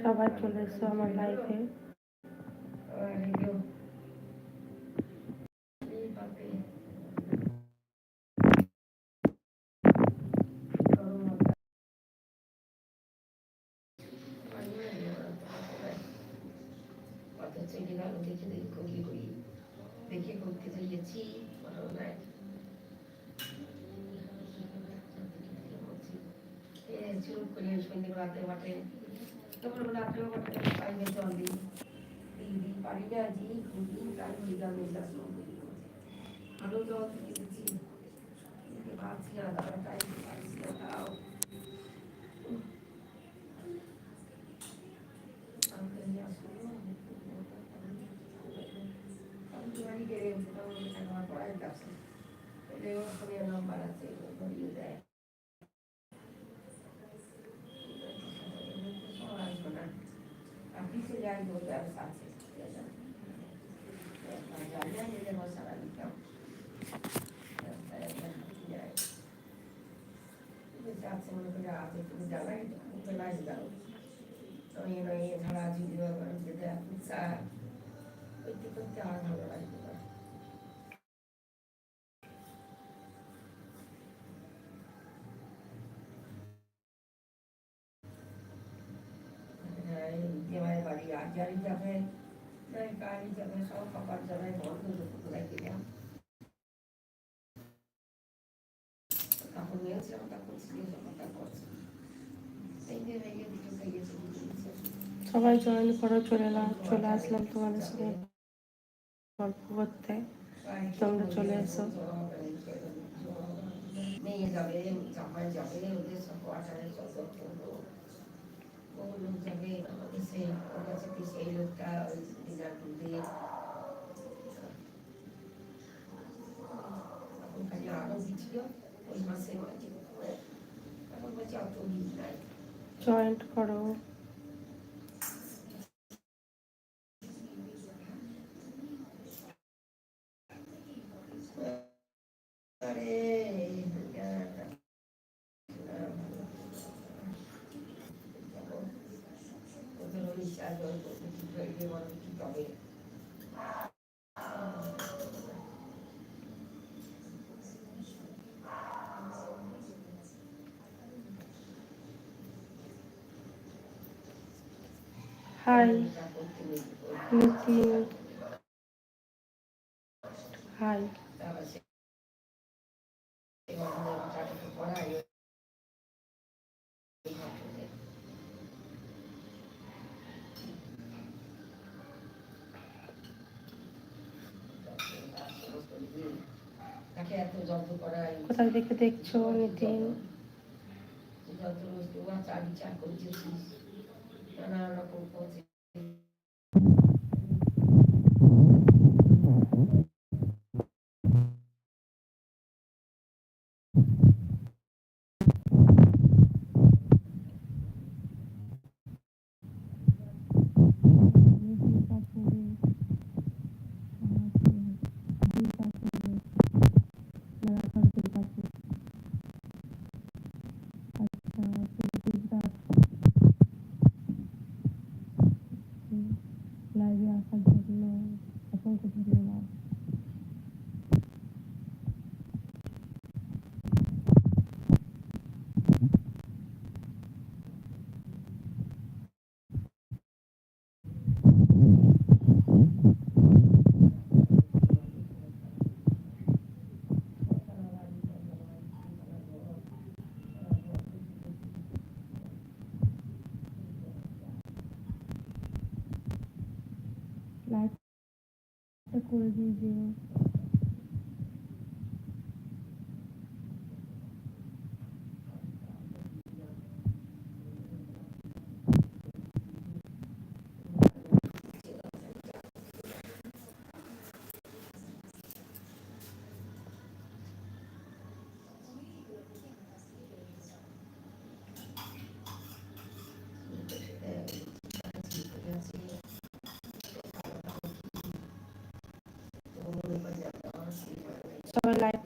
সবাই চলে এসো আমার লাইফে চলে গেল দেখে দেখে করি করি দেখে করতে চাইছি করোনায় চুপ করে সন্ধ্যে রাতে বাটে তখন রাত্রেও বাটে পাইবে জল দিই এই দিই পারি না জি খুবই প্রাণ হয়ে গেল আরও জল দিয়ে দিচ্ছি ভাবছি না তারা তাই পারছি না তাও নাম্বার আছে ধরিয়ে দেয়. Ya lleguemos a la liga. যাচ্ছে মনে করে আছে তুমি জ্বালাই লাগে দাও নয় নয় ঝাড়া ঝুড়ি করে যেতে চা করতে করতে আর ভালো লাগবে না যারি যাবে নাই কারি যাবে সব কাপড় জামাই বন্ধ দুপুর কাপড় কাপড় ভেঙেছে সবাই জয়েন করো চলে এলাম চলে আসলাম তোমাদের সঙ্গে গল্প করতে। তোমরা চলে এসো। মেয়ে যাবে জামাই যাবে ওদের সব সব লোক যাবে সেই ওর কাছে সেই লোকটা ওই করবে এখন খালি আরও দিচ্ছিল ওই মাসে বলছি অত ভিড় নাই জয়েন্ট করো আরে ওদের ওই সাজল করতে কি করবে বলো কি তবে হাই নিতিন হাই। কোথায় থেকে দেখছ নিতিন যত্ন চার বিচার করতেছিস নানা রকম করছিস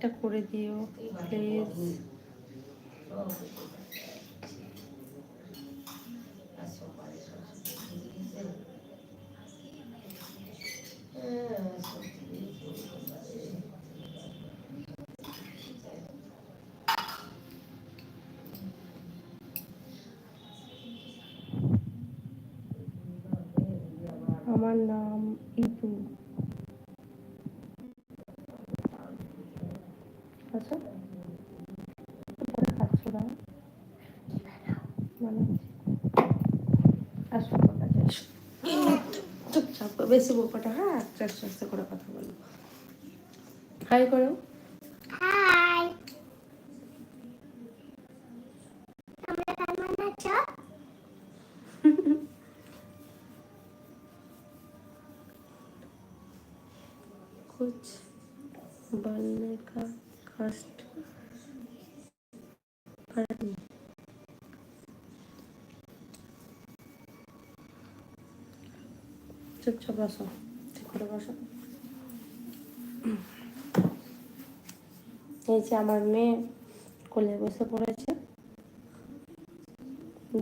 একটা করে দিও প্লিজ আমার না বেশি বোপাটা হ্যাঁ? আস্তে আস্তে করে কথা বলব হাই করো। চুপচাপ বসো। ঠিক করে বসো। এই যে আমার মেয়ে কোলে বসে পড়েছে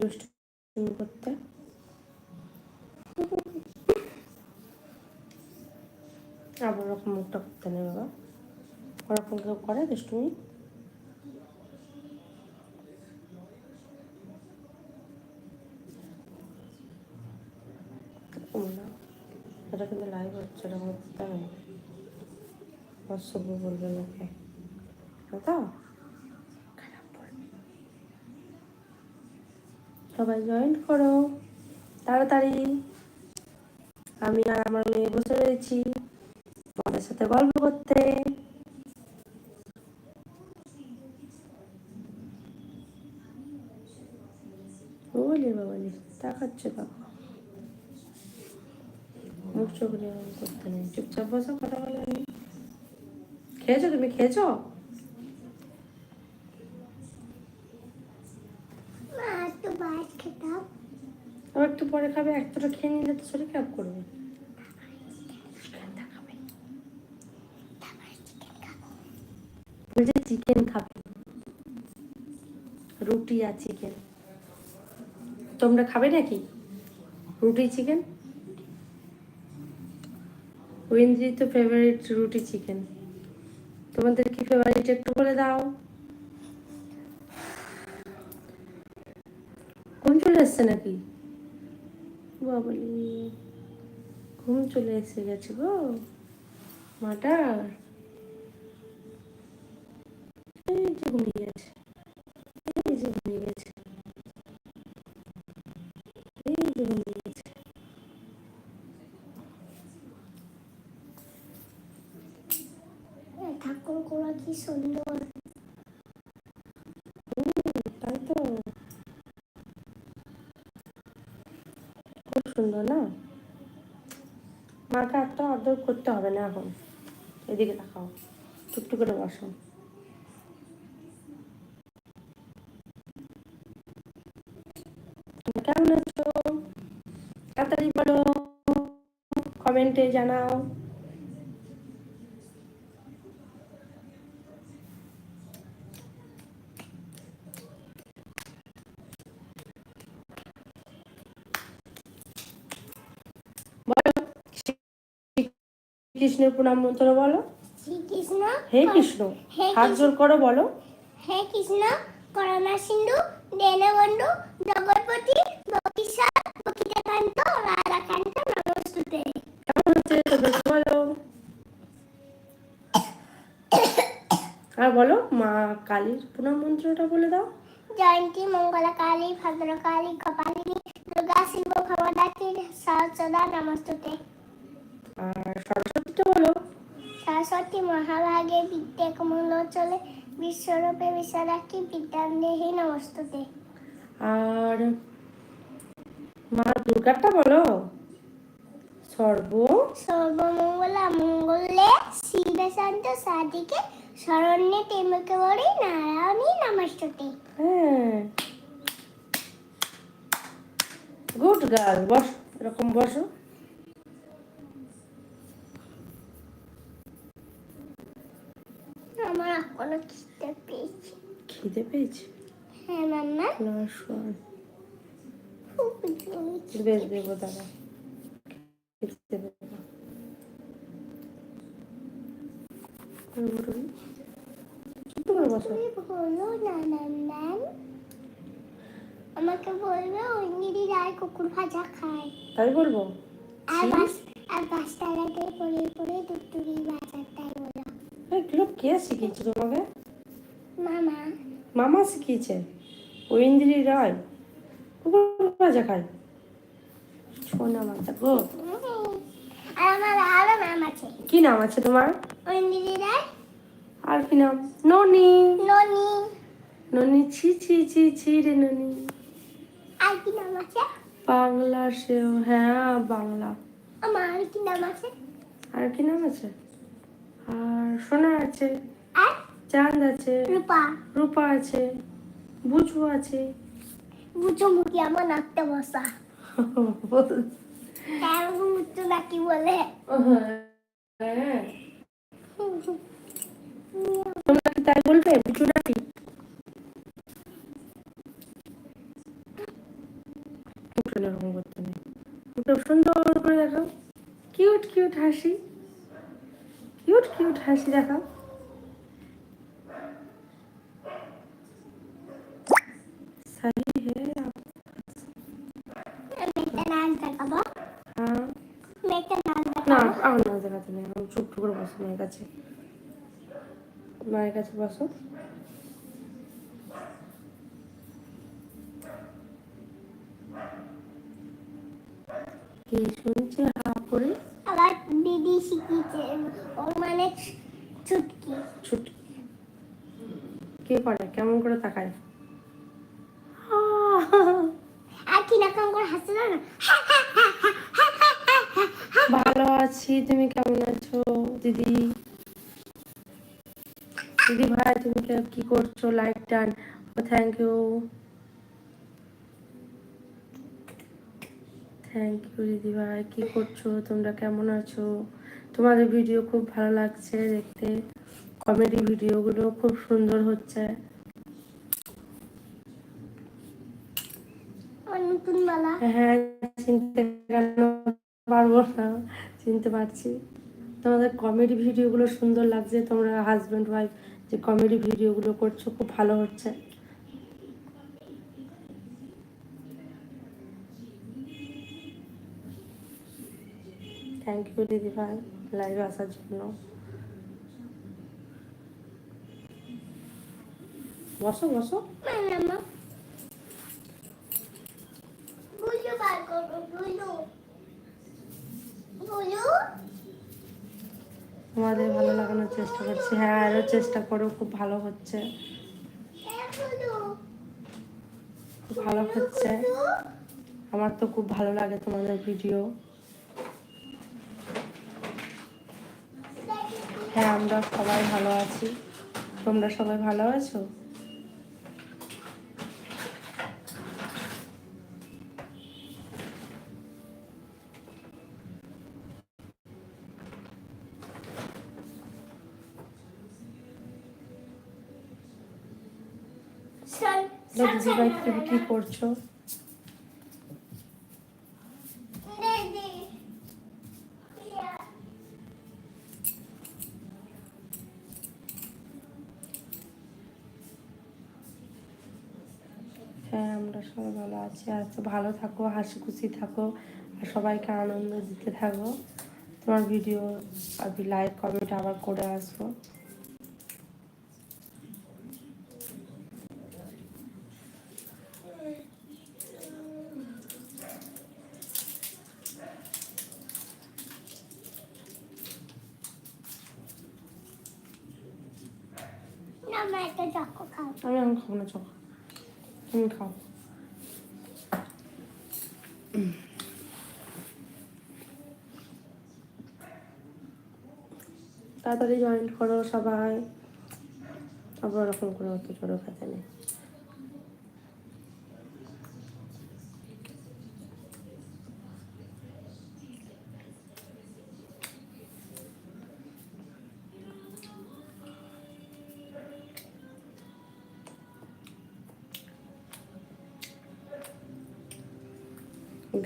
দুষ্টু করতে। আবার ওরকম মুখটা করতে নেই বাবা। ওরকম কেউ করে দুষ্টুমি? না, এটা কিন্তু লাইভ হচ্ছে এটা করতে হবে অসভ্য বলবে লোকে তো সবাই জয়েন করো। তাড়াতাড়ি। আমি আর আমার মেয়ে বসে রয়েছি। তোমাদের সাথে গল্প করতে। বলি বাবালি তাকাচ্ছে দেখো চোখ এরকম করতে নেই। চুপচাপ বসো কথা বলে খেয়েছো তুমি? খেয়েছো? একটু আবার একটু পরে খাবে একটাটা খেয়ে নিলে তো শরীর খারাপ করবে। খাবে। বলছে চিকেন খাবে রুটি আর চিকেন তোমরা খাবে নাকি? রুটি চিকেন উইন্দ্রি তো ফেভারিট রুটি চিকেন তোমাদের কি ফেভারিট একটু বলে দাও। ঘুম চলে এসছে নাকি? বাবলি ঘুম চলে এসে গেছে গো। মাটার, এই যে ঘুমিয়ে গেছে, এই যে ঘুমিয়ে গেছে। সুন্দর। তাই তো। খুব সুন্দর না? মাকে একটা অর্ডার করতে হবে না এখন। এদিকে দেখাও। টুকটু করে বসো। কেমন আছো? তাড়াতাড়ি বলো। কমেন্টে জানাও বলো শ্রী কৃষ্ণের প্রণাম মন্ত্র বলো। শ্রীকৃষ্ণ হে কৃষ্ণ হাত জোর করো বলো। হে কৃষ্ণ করোনা সিন্ধু দীনবন্ধু জগৎপতি বকিশার বকিতাকান্ত রাধাকান্ত নমস্তুতে। কেমন হচ্ছে তোদের বলো। আর বলো মা কালীর প্রণাম মন্ত্রটা বলে দাও। জয়ন্তী মঙ্গলা কালী ভদ্রকালী কপালিনী দুর্গা শিব ক্ষমদাত্রী সহসদা নমস্তুতে। আর সরস্বতীটা বলো সরস্বতী মহাভাগে বিদ্যে কমলোচলে বিশ্বরূপে বিশ্বরাক্ষী বিদ্যান্দেহি নমস্তুতে। আর মা দুর্গাটা বলো। সর্ব সর্বমঙ্গলা মঙ্গলে শিবে শান্ত সাদিকে শরণ্যে টেমকে বড়ি নারায়ণী নমস্তুতে। হ্যাঁ। গুড গার্ল বস এরকম বসো। আমার এখনও খিদে পেয়েছে? খিদে পেয়েছে? হ্যাঁ মাম্মা। না শোন। বেশ দেবো দাদা। বসো আমাকে বলবে ঐঙ্গিরি রায় কুকুর ভাজা খায়। তাই বলব? আর বাস আর বাসটালাতে পড়ে পড়ে দুটুরি বাজারটাই বলো এগুলো কে শিখিয়েছে তোমাকে? মামা। মামা শিখিয়েছে? ঐন্দ্রি রায়। কুকুর ভাজা খায়। সোনা মাথা গো। আর আমার আরও নাম আছে। কি নাম আছে তোমার? ঐন্দ্রি রায়। আর কি নাম? ননি। ননি। ননি ছি ছি ছি ছি রে ননি। আর কি নাম আছে? বাংলা সেও হ্যাঁ বাংলা। আমার আর কি নাম আছে? আর কি নাম আছে? আর সোনা আছে চাঁদ আছে রূপা। রূপা আছে বুঝু আছে। বুঝো মুখি আমার নাকটা বসা। মুচু নাকি বলে। তোমরা কি তাই বলবে বুঝু নাকি? এরকম করতে নেই। সুন্দর করে দেখাও। কিউট কিউট হাসি। কিউট কিউট হাসি দেখাও। হ্যাঁ। না আমার নাচ দেখাতে নেই আমার ছোট্ট করে বসো মায়ের কাছে। মায়ের কাছে বসো। দিদি ভাই তুমি কি করছ? লাইক টান। ও থ্যাংক ইউ থ্যাংক ইউ দিদি ভাই। কি করছ? তোমরা কেমন আছো? তোমাদের ভিডিও খুব ভালো লাগছে দেখতে। কমেডি ভিডিওগুলো খুব সুন্দর হচ্ছে। হ্যাঁ চিনতে পারব না চিনতে পারছি। তোমাদের কমেডি ভিডিওগুলো সুন্দর লাগছে তোমরা হাজব্যান্ড ওয়াইফ যে কমেডি ভিডিওগুলো করছ, খুব ভালো হচ্ছে। থ্যাংক ইউ দিদি ভাই লাইভে আসার জন্য। বসো বসো। বার করো তোমাদের ভালো লাগানোর চেষ্টা করছি। হ্যাঁ আরও চেষ্টা করো, খুব ভালো হচ্ছে। ভালো হচ্ছে। আমার তো খুব ভালো লাগে তোমাদের ভিডিও হ্যাঁ আমরা সবাই ভালো আছি। তোমরা সবাই ভালো আছো শোন দিদি ভাই তুমি কি করছ? হ্যাঁ আমরা সবাই ভালো আছি। আর তো ভালো থাকো, হাসি খুশি থাকো, আর সবাইকে আনন্দ দিতে থাকো। তোমার ভিডিও আমি লাইক কমেন্ট আবার করে আসব না মা একটা চক্কো খাও আমি এখন খাব না চোখ তুমি খাও তাড়াতাড়ি জয়েন করো সবাই। আবার ওরকম করে অত জোরে খেতে নেই।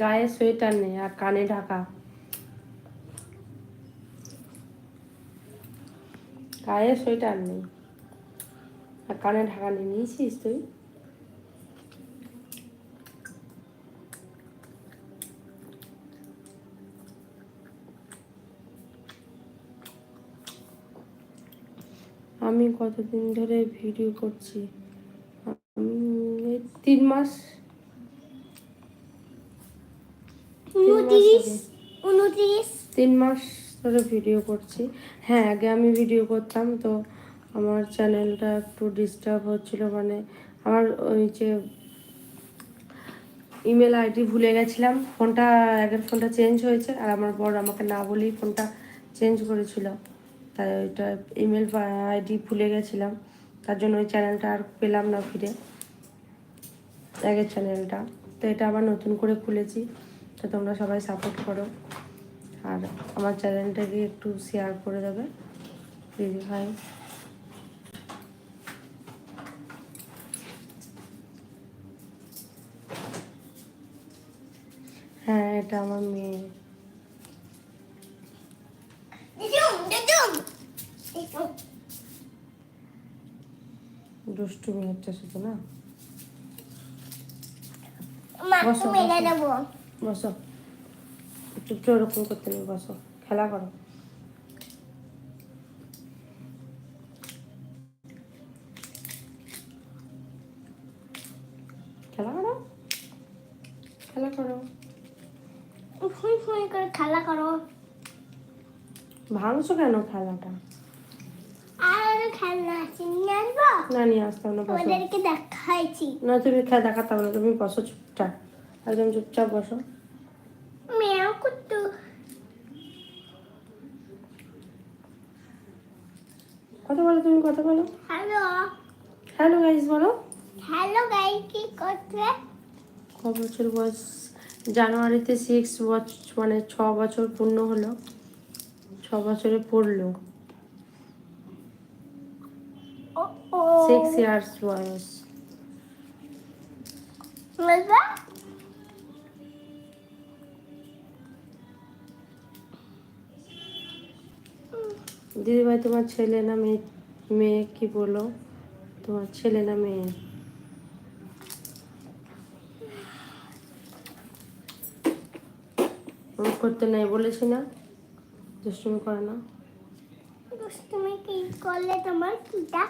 গায়ে সোয়েটার নেই আর কানে ঢাকা। গায়ে সোয়েটার নেই। আর কানে ঢাকা নিয়ে নিয়েছিস তুই? আমি কতদিন ধরে ভিডিও করছি? তিন মাস। তিন মাস। ধরে ভিডিও করছি। হ্যাঁ আগে আমি ভিডিও করতাম, তো আমার চ্যানেলটা একটু ডিস্টার্ব হচ্ছিল মানে আমার ওই যে ইমেল আইডি ভুলে গেছিলাম, ফোনটা আগের ফোনটা চেঞ্জ হয়েছে, আর আমার বড় আমাকে না বলেই ফোনটা চেঞ্জ করেছিল। তাই ওইটা ইমেল আইডি ভুলে গেছিলাম, তার জন্য ওই চ্যানেলটা আর পেলাম না ফিরে। আগের চ্যানেলটা তো এটা আবার নতুন করে খুলেছি, তো তোমরা সবাই সাপোর্ট করো। আর আমার চ্যানেলটাকে একটু শেয়ার করে দেবে। দিদি ভাই হ্যাঁ এটা আমার মেয়ে। দুষ্টুমি হচ্ছে শুধু না? বসো, বসো। একটু ওরকম করতে নেই বসো খেলা করো। খেলা করো? খেলা করো। ফুই ফুই করে খেলা করো। ভাঙছো কেন খেলাটা? আর খেলনা আছে নিয়ে আসব না নিয়ে আসতাম না ওদেরকে দেখাইছি। না তুমি খেলা দেখাতাম না তুমি বসো চুপচাপ। একদম চুপচাপ বসো। কথা বলো তুমি কথা বলো। হ্যালো হ্যালো গাইস বলো। হ্যালো গাই কি করছে? ক বছর বয়স জানুয়ারিতে সিক্স বছর মানে ছ বছর পূর্ণ হলো। ছ বছরে পড়ল। ও ও। সিক্স ইয়ার্স বয়স। দিদিভাই, তোমার ছেলে না মেয়ে? মেয়ে কি বলো? তোমার ছেলে না মেয়ে? করতে নাই বলেছি না? দুষ্টুমি করে না? দুষ্টুমি কি করলে তোমার কিটা?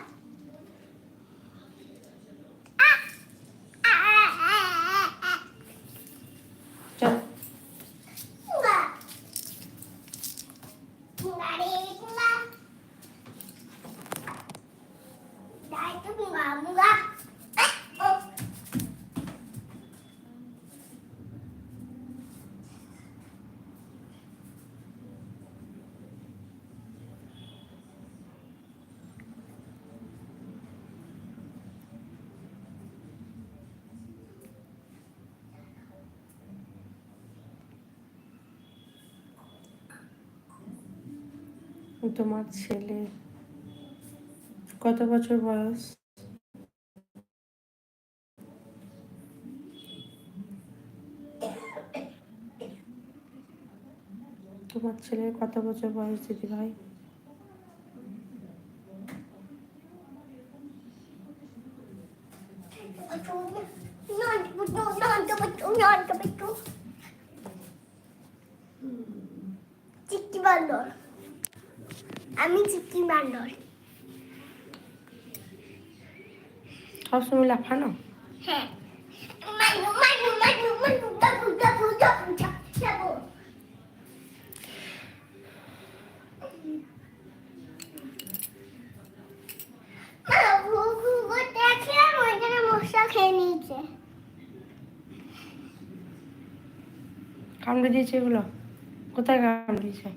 তোমার ছেলে। কত বছর বয়স? তোমার ছেলের কত বছর বয়স দিদি ভাই চিকি বান্দর আমি চিকি বান্দর সবসময় লাফানো হ্যাঁ মানু মানু মানু মানু দাবু দাবু দাবু দাবু দেখলাম ওইখানে খেয়ে নিয়েছে কামড়ে দিয়েছে এগুলো কোথায় কামড়ে দিয়েছে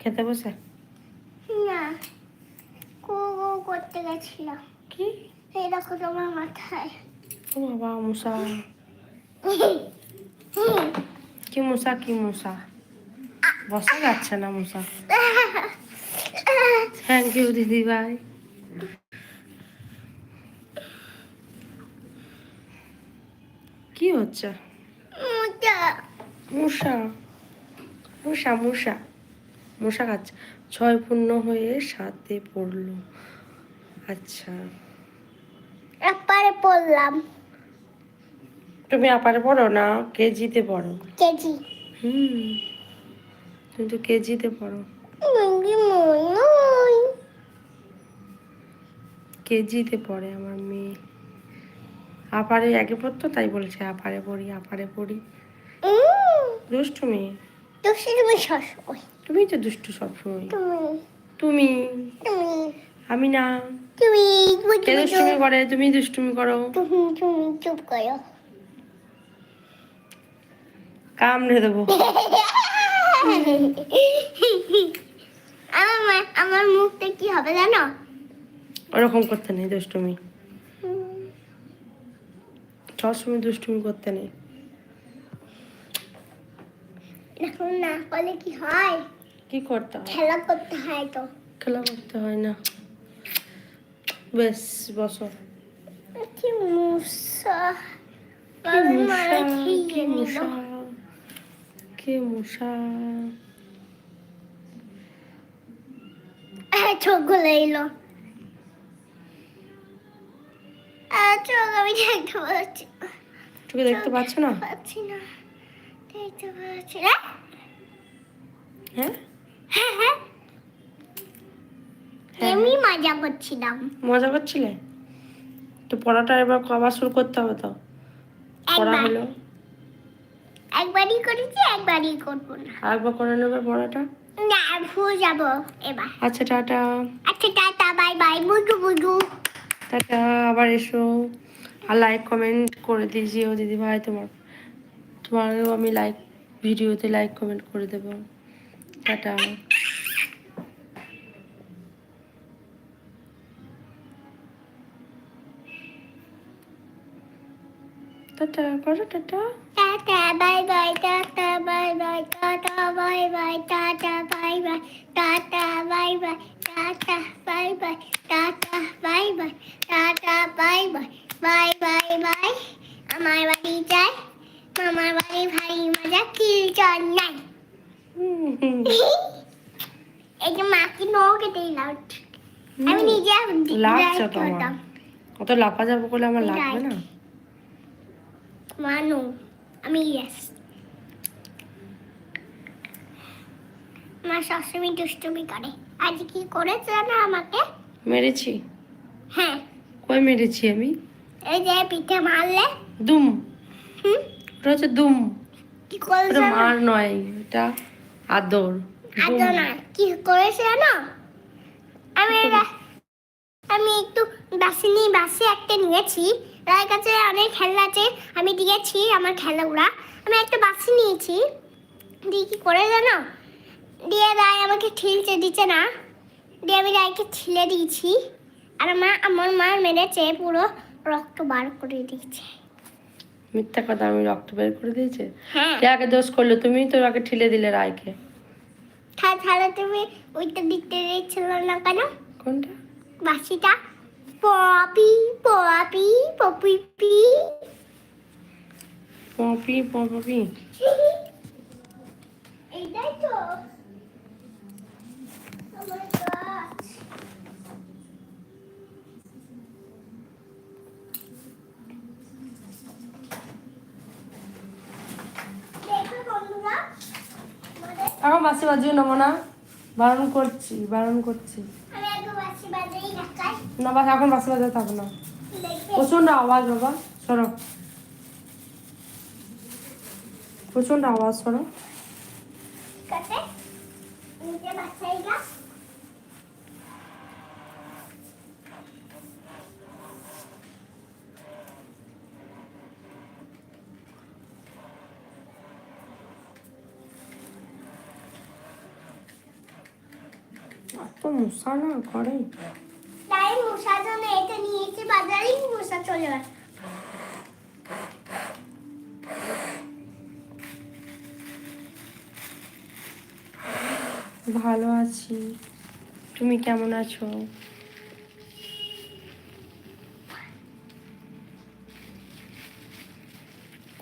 খেতে বসে না করতে গেছিল কি এই দেখো তোমার মাথায়। ও বাবা মশা কি মশা কি মশা বসা যাচ্ছে না মশা থ্যাংক ইউ দিদি ভাই। কি হচ্ছে? মোটা মশা মশা মশা মশা খাচ্ছে। ছয় পূর্ণ হয়ে সাতে পড়ল। আচ্ছা। একবারে পড়লাম। তুমি আপারে পড়ো না কেজিতে পড়ো। কেজি। হুম তুমি তো কেজিতে পড়ো। কেজিতে পড়ে আমার মেয়ে। আপারে আগে পড়তো তাই বলছে আপারে পড়ি আপারে পড়ি। দুষ্টু মেয়ে দুষ্টু তুমি সবসময়। তুমি তো দুষ্টু সবসময়। তুমি। তুমি? তুমি। আমি না। তুমি তুমি কে দুষ্টুমি করে। তুমি দুষ্টুমি করো। তুমি তুমি চুপ করো। কামড়ে দেবো। আমার আমার মুখটা কি হবে জানো? ওরকম করতে নেই দুষ্টুমি। সবসময় দুষ্টুমি করতে নেই। এখন না করলে কি হয়? কি করতে হয়? খেলা করতে হয় তো। খেলা করতে হয় না। বেশ বসো। কি মুসা কে মারা কে আহ, চোখ গলে এলো। চোখ আমি দেখতে পাচ্ছি না। চোখে দেখতে পাচ্ছ না? পাচ্ছি না। দেখতে পাচ্ছি না। হ্যাঁ? হ্যাঁ হ্যাঁ। এমনি মজা করছিলাম। মজা করছিলে? তো পড়াটা এবার আবার শুরু করতে হবে তো। পড়া হলো। একবারই করেছি একবারই করব না। আরেকবার করে নেবে পড়াটা? না ভুল যাব এবার। আচ্ছা টাটা। আচ্ছা টাটা বাই বাই বুজু বুজু টাটা আবার এসো। আর লাইক কমেন্ট করে দিয়েছিও দিদি ভাই তোমার তোমারও আমি লাইক ভিডিওতে লাইক কমেন্ট করে দেবো। টাটা। টাটা করো tata tata bye bye tata bye bye tata bye bye tata bye bye tata bye bye tata bye bye tata bye bye tata bye bye bye bye bye আমার বাড়ি যাই মামার বাড়ি ভাই মজা কিলচর নাই। এই যে মাকে নৌকে দিলাম আমি নিজে লাগছে drive তো আমার করতাম। অত লাফা যাব করলে আমার লাগবে না মানু আমি ইয়েস মা সবসময় দুষ্টুমি করে। আজ কি করেছে না আমাকে? মেরেছি। হ্যাঁ। কই মেরেছি আমি? এই যে পিঠে মারলে। দুম। হুম? ওটা হচ্ছে দুম। কি করেছে মার নয় এটা আদর। আজ দুম। না কি করেছে না আমি আমি একটু বাসি নিয়ে বাসি একটা নিয়েছি। তার কাছে অনেক খেলনা আছে। আমি দিয়েছি আমার খেলাগুলা আমি একটা বাসি নিয়েছি। দিয়ে কি করে জানো? দিয়ে রায় আমাকে ঠিলতে দিচ্ছে না। দিয়ে আমি রায়কে ঠিলে দিয়েছি। আর মা আমার মা মেরেছে পুরো রক্ত বার করে দিয়েছে। মিথ্যা কথা আমি রক্ত বের করে দিয়েছে? হ্যাঁ। কে আগে দোষ করল? তুমি তো আগে ঠিলে দিলে রায়কে। তাহলে তুমি ওইটা দিতে দিচ্ছিল না কেন? কোনটা? বাসিটা। পপি পপি পপি পি পপি পপি এইটাই তো এখন বাসি বাজিয়ে নেব না বারণ করছি বারণ করছি। না বাস এখন বাসি বাজাতে থাকো না। প্রচণ্ড আওয়াজ বাবা সরো। প্রচণ্ড আওয়াজ সরো ঠিক আছে নিজে বাসাই গা এত মশা না করে তাই মশার জন্য এটা নিয়েছি বাজারেই মশা চলে আসে। ভালো আছি। তুমি কেমন আছো?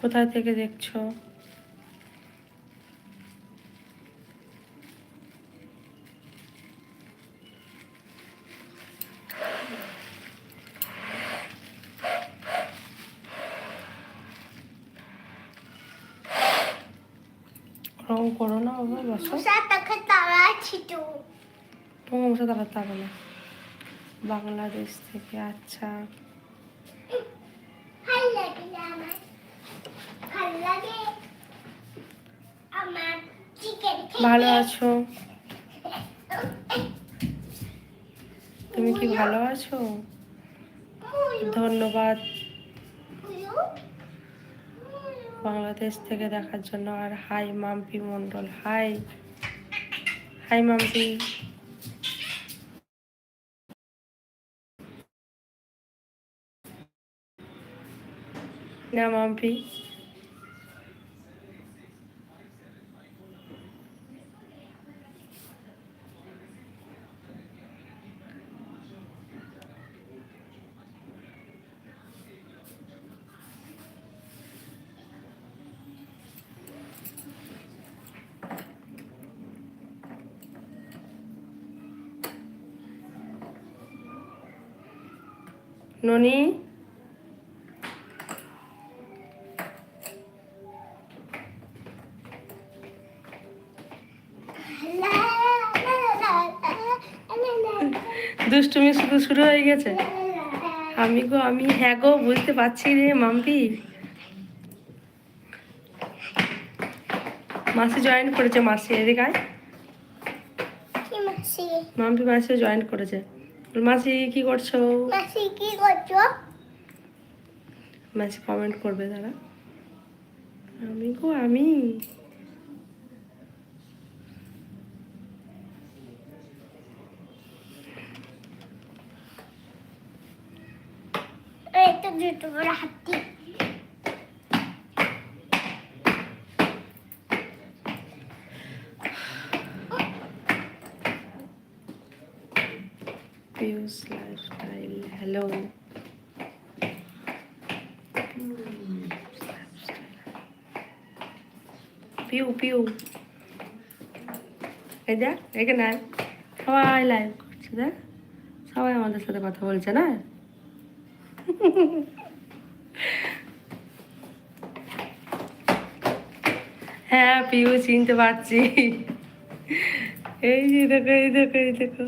কোথায় থেকে দেখছ? রং করো না বাবা বসো। তোমার মশা তাড়াতে হবে না। বাংলাদেশ থেকে আচ্ছা। ভালো আছো? তুমি কি ভালো আছো? ধন্যবাদ। বাংলাদেশ থেকে দেখার জন্য আর hi Mampi Mondal hi hi Mampi. না মাম্পি। ননি? দুষ্টুমি শুধু শুরু হয়ে গেছে। আমি গো আমি হ্যাঁ গো বুঝতে পারছি রে মাম্পি। মাসি জয়েন করেছে মাসি এদিকে মাম্পি মাসি জয়েন করেছে। মাসি কি করছ? মাসি কি করছ? মাসি কমেন্ট করবে তারা আমি গো আমি। তো দুটো বড় হাতি পিউস লাইফস্টাইল হ্যালো পিউ পিউ এই দেখ এখানে। সবাই লাইভ করছে, দেখ। সবাই আমাদের সাথে কথা বলছে, না? হ্যাঁ পিউ চিনতে পারছি। এই যে দেখো, এই দেখো এই দেখো।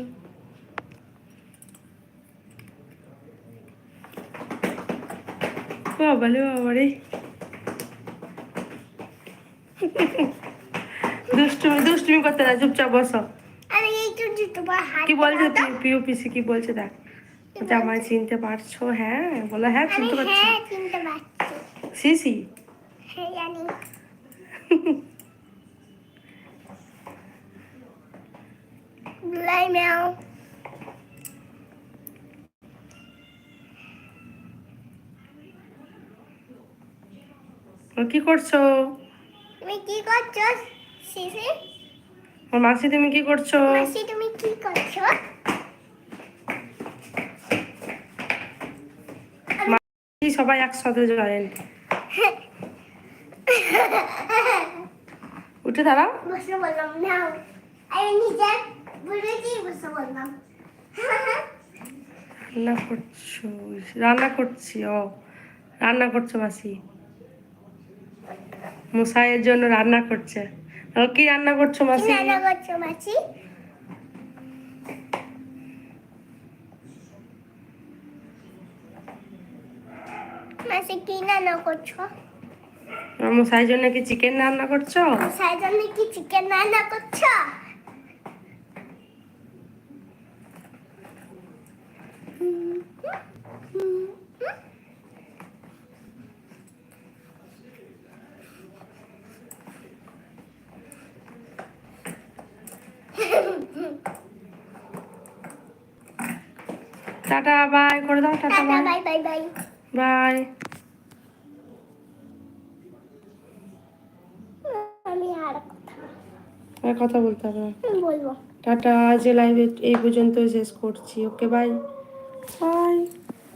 বাবালে বাবারে দুষ্টুমি দুষ্টুমি করতে না চুপচাপ বসো কি বলছে পিসি কি বলছে দেখ আমায় চিনতে পারছ হ্যাঁ বলো হ্যাঁ চিনতে পারছি সিসি হ্যাঁ জানি বিলাই ম্যাও ও, কি করছ? তুমি কি করছ সিসি? ওর মাসি তুমি কি করছ? মাসি তুমি কি করছ? এই সবাই একসাথে জয়েন উঠে দাঁড়াও। বসে বললাম নাও। আমি নিজে বলেছি বসে বললাম। রান্না করছ রান্না করছি ও। রান্না করছ মাসি? মুসাইয়ের জন্য রান্না করছে। কি রান্না করছ মাসি? রান্না করছ মাসি? মাসি কি রান্না করছ? মুসাইয়ের জন্য কি চিকেন রান্না করছ? সাইজনে কি চিকেন রান্না করছ টাটা বাই করে দাও টাটা টাটা বাই বাই আমি আর কথা আর কথা বলতে হবে বলব। টাটা আজ লাইভে এই পর্যন্ত শেষ করছি। Okay bye bye